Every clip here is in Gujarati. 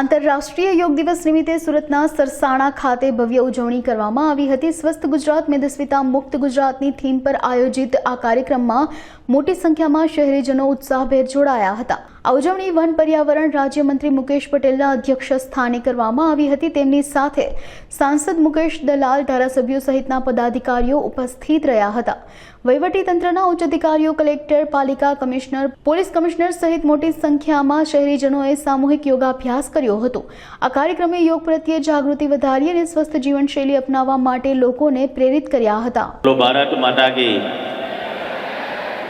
આંતરરાષ્ટ્રીય યોગ દિવસ નિમિત્તે સુરતના સરસાણા ખાતે ભવ્ય ઉજવણી કરવામાં આવી હતી. સ્વસ્થ ગુજરાત મેદસ્વીતા મુક્ત ગુજરાતની થીમ પર આયોજિત આ કાર્યક્રમમાં મોટી સંખ્યામાં શહેરીજનો ઉત્સાહભેર જોડાયા હતા. આ ઉજવણી વન પર્યાવરણ રાજ્યમંત્રી મુકેશ પટેલના અધ્યક્ષ સ્થાને કરવામાં આવી હતી. તેમની સાથે સાંસદ મુકેશ દલાલ, ધારાસભ્યો સહિતના પદાધિકારીઓ ઉપસ્થિત રહ્યા હતા. વહીવટી તંત્રના ઉચ્ચ અધિકારીઓ, કલેક્ટર, પાલિકા કમિશનર, પોલીસ કમિશનર સહિત મોટી સંખ્યામાં શહેરીજનોએ સામૂહિક યોગાભ્યાસ કર્યો હતો. આ કાર્યક્રમે યોગ પ્રત્યે જાગૃતિ વધારી અને સ્વસ્થ જીવનશૈલી અપનાવવા માટે લોકોને પ્રેરિત કર્યા હતા.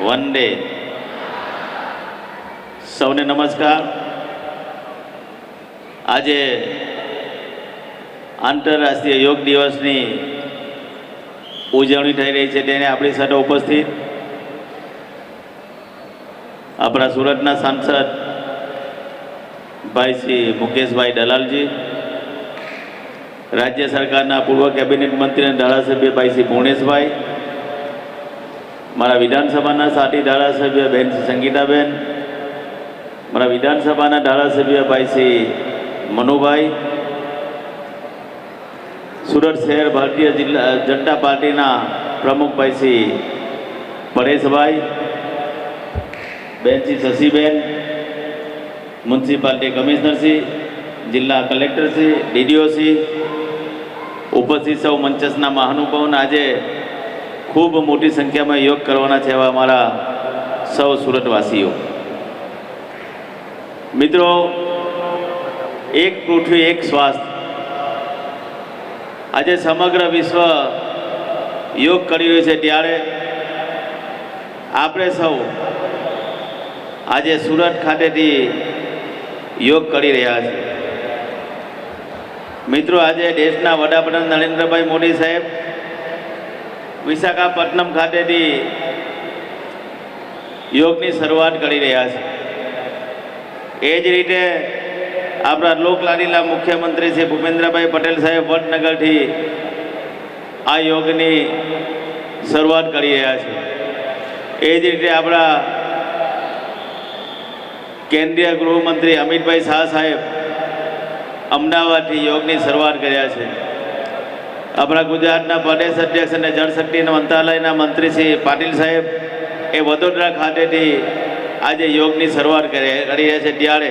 વંદે સૌને નમસ્કાર. આજે આંતરરાષ્ટ્રીય યોગ દિવસની ઉજવણી થઈ રહી છે તેને આપણી સાથે ઉપસ્થિત આપણા સુરતના સાંસદ ભાઈ શ્રી મુકેશભાઈ દલાલજી, રાજ્ય સરકારના પૂર્વ કેબિનેટ મંત્રી અને ધારાસભ્ય ભાઈ શ્રી ભુવનેશભાઈ મારા વિધાનસભાના સાથી ધારાસભ્ય બેન સંગીતાબેન, મારા વિધાનસભાના ધારાસભ્ય ભાઈ શ્રી મનુભાઈ, સુરત શહેર ભારતીય જિલ્લા જનતા પાર્ટીના પ્રમુખ ભાઈ શ્રી પરેશભાઈ, બેન શ્રી શશીબેન, મ્યુનિસિપાલિટી કમિશનરશ્રી જિલ્લા કલેક્ટરશ્રી ડીડીઓશ્રી ઉપસ્થિત સૌ મંચસના મહાનુભાવોને આજે ખૂબ મોટી સંખ્યામાં યોગ કરવાના છે એવા અમારા સૌ સુરતવાસીઓ. મિત્રો, એક પૃથ્વી, એક સ્વાસ્થ્ય. આજે સમગ્ર વિશ્વ યોગ કરી રહ્યું છે ત્યારે આપણે સૌ આજે સુરત ખાતેથી યોગ કરી રહ્યા છે મિત્રો, આજે દેશના વડાપ્રધાન નરેન્દ્રભાઈ મોદી સાહેબ વિશાખાપટ્ટનમ ખાતેથી યોગની શરૂઆત કરી રહ્યા છે. એ જ રીતે આપણા લોકલાડીલા મુખ્યમંત્રી શ્રી ભૂપેન્દ્રભાઈ પટેલ સાહેબ વડનગરથી આ યોગની શરૂઆત કરી રહ્યા છે. એ જ રીતે આપણા કેન્દ્રીય ગૃહમંત્રી અમિતભાઈ શાહ સાહેબ અમદાવાદથી યોગની શરૂઆત કર્યા છે. આપણા ગુજરાતના પ્રદેશ અધ્યક્ષ અને જળશક્તિ મંત્રાલયના મંત્રી શ્રી પાટીલ સાહેબ એ વડોદરા ખાતેથી આજે યોગની શરૂઆત કરી રહ્યા છે. ત્યારે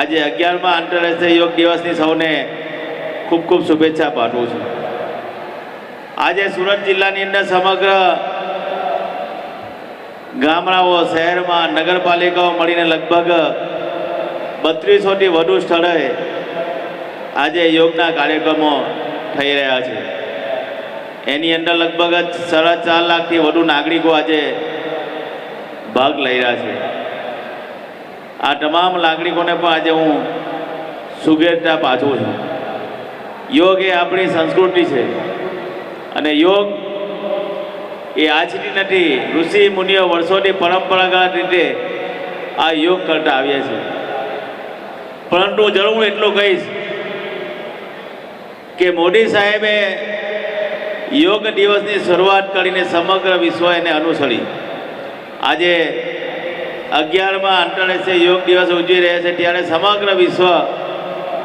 આજે અગિયારમાં આંતરરાષ્ટ્રીય યોગ દિવસની સૌને ખૂબ ખૂબ શુભેચ્છા પાઠવું છું. આજે સુરત જિલ્લાની અંદર સમગ્ર ગામડાઓ, શહેરમાં, નગરપાલિકાઓ મળીને લગભગ બત્રીસોથી વધુ સ્થળોએ આજે યોગના કાર્યક્રમો થઈ રહ્યા છે. એની અંદર લગભગ જ સાડા ચાર લાખથી વધુ નાગરિકો આજે ભાગ લઈ રહ્યા છે. આ તમામ નાગરિકોને પણ આજે હું શુભેચ્છા પાછું છું. યોગ એ આપણી સંસ્કૃતિ છે અને યોગ એ આજની નથી, ઋષિ મુનિઓ વર્ષોની પરંપરાગત રીતે આ યોગ કરતા આવ્યા છે પરંતુ જરૂર એટલું કહીશ કે મોદી સાહેબે યોગ દિવસની શરૂઆત કરીને સમગ્ર વિશ્વ એને અનુસરી આજે અગિયારમાં આંતરરાષ્ટ્રીય યોગ દિવસ ઉજવી રહ્યા છે, ત્યારે સમગ્ર વિશ્વ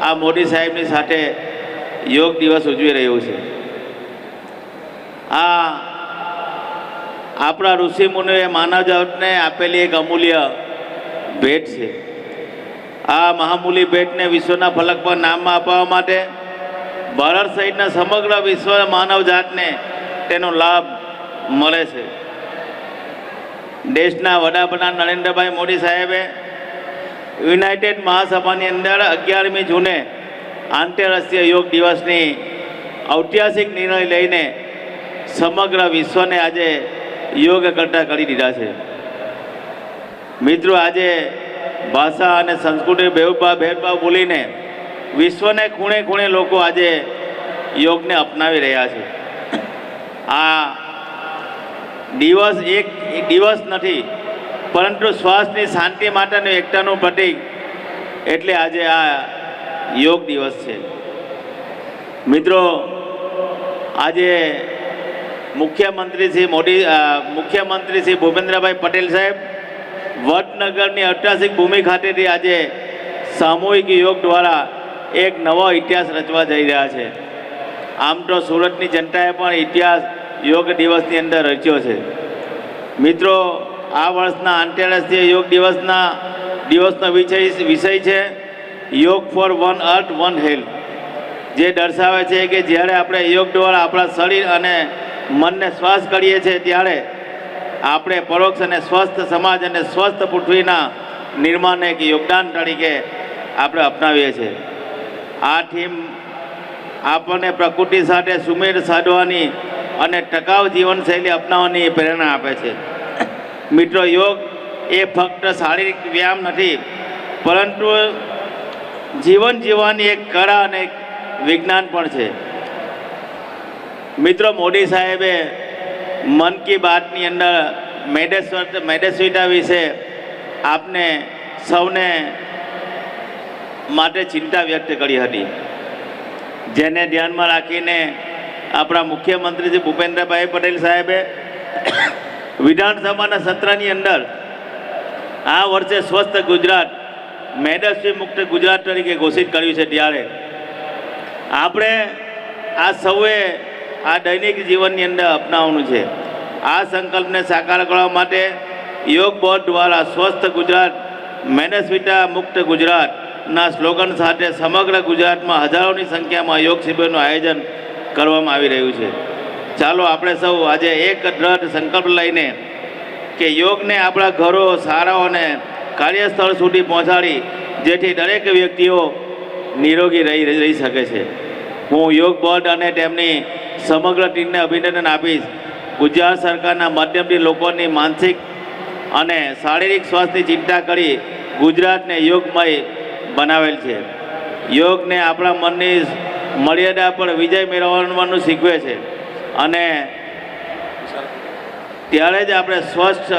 આ મોદી સાહેબની સાથે યોગ દિવસ ઉજવી રહ્યું છે. આ આપણા ઋષિમુનિએ માનવજાતને આપેલી એક અમૂલ્ય ભેટ છે. આ મહામૂલી ભેટને વિશ્વના ફલક પર નામ અપાવવા માટે ભારત સહિતના સમગ્ર વિશ્વ માનવજાતને તેનો લાભ મળે છે. દેશના વડાપ્રધાન નરેન્દ્રભાઈ મોદી સાહેબે યુનાઇટેડ મહાસભાની અંદર અગિયારમી જૂને આંતરરાષ્ટ્રીય યોગ દિવસની ઐતિહાસિક નિર્ણય લઈને સમગ્ર વિશ્વને આજે યોગ કરતા કરી દીધા છે. મિત્રો, આજે ભાષા અને સંસ્કૃતિ ભેદભાવ ભેદભાવ બોલીને વિશ્વને ખૂણે ખૂણે લોકો આજે યોગને અપનાવી રહ્યા છે. આ દિવસ એક દિવસ નથી, પરંતુ શ્વાસની શાંતિ માટેનું એકતાનું પ્રતિક. એટલે આજે આ યોગ દિવસ છે. મિત્રો, આજે મુખ્યમંત્રી શ્રી મોદી મુખ્યમંત્રી શ્રી ભૂપેન્દ્રભાઈ પટેલ સાહેબ વડનગરની ઐતિહાસિક ભૂમિ ખાતેથી આજે સામૂહિક યોગ દ્વારા એક નવો ઇતિહાસ રચવા જઈ રહ્યા છે. આમ તો સુરતની જનતાએ પણ ઇતિહાસ યોગ દિવસની અંદર રચ્યો છે. મિત્રો, આ વર્ષના આંતરરાષ્ટ્રીય યોગ દિવસના દિવસનો વિષય વિષય છે yoga for one earth, one health જે દર્શાવે છે કે જ્યારે આપણે યોગ દ્વારા આપણા શરીર અને મનને સ્વસ્થ કરીએ છીએ, ત્યારે આપણે પરોક્ષ અને સ્વસ્થ સમાજ અને સ્વસ્થ પૃથ્વીના નિર્માણને એક યોગદાન તરીકે આપણે અપનાવીએ છીએ. આ થીમ આપણને પ્રકૃતિ સાથે સુમેળ સાધવાની અને ટકાઉ જીવનશૈલી અપનાવવાની પ્રેરણા આપે છે. મિત્રો, યોગ એ ફક્ત શારીરિક વ્યાયામ નથી, પરંતુ જીવન જીવવાની એક કળા અને વિજ્ઞાન પણ છે. મિત્રો, મોદી સાહેબે મન કી બાતની અંદર મેડેસ્વર મેડેસ્વિટા વિશે આપને સૌને માટે ચિંતા વ્યક્ત કરી હતી. જેને ધ્યાનમાં રાખીને આપણા મુખ્યમંત્રી શ્રી ભૂપેન્દ્રભાઈ પટેલ સાહેબે વિધાનસભાના સત્રની અંદર આ વર્ષે સ્વસ્થ ગુજરાત, મેદસ્વી મુક્ત ગુજરાત તરીકે ઘોષિત કર્યું છે ત્યારે. આપણે આ સૌએ આ દૈનિક જીવનની અંદર અપનાવવાનું છે. આ સંકલ્પને સાકાર કરવા માટે યોગ બોર્ડ દ્વારા સ્વસ્થ ગુજરાત મેનસ્વિટા મુક્ત ગુજરાતના સ્લોગન સાથે સમગ્ર ગુજરાતમાં હજારોની સંખ્યામાં યોગ શિબિરનું આયોજન કરવામાં આવી રહ્યું છે. ચાલો આપણે સૌ આજે એક દ્રઢ સંકલ્પ લઈને કે યોગને આપણા ઘરો, શાળાઓ અને કાર્યસ્થળ સુધી પહોંચાડી જેથી દરેક વ્યક્તિઓ નિરોગી રહી રહી શકે છે. હું યોગ બોર્ડ અને તેમની સમગ્ર ટીમને અભિનંદન આપીશ. ગુજરાત સરકારના માધ્યમથી લોકોની માનસિક અને શારીરિક સ્વાસ્થ્યની ચિંતા કરી ગુજરાતને યોગમય બનાવેલ છે. યોગને આપણા મનની મર્યાદા પર વિજય મેળવવાનું શીખવે છે. અને ત્યારે જ આપણે સ્વસ્થ,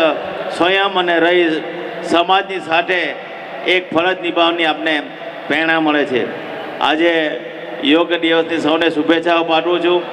સ્વયં અને રહી સમાજની સાથે એક ફરજ નિભાવવાની આપને પ્રેરણા મળે છે. આજે યોગ દિવસની સૌને શુભેચ્છાઓ પાઠવું છું.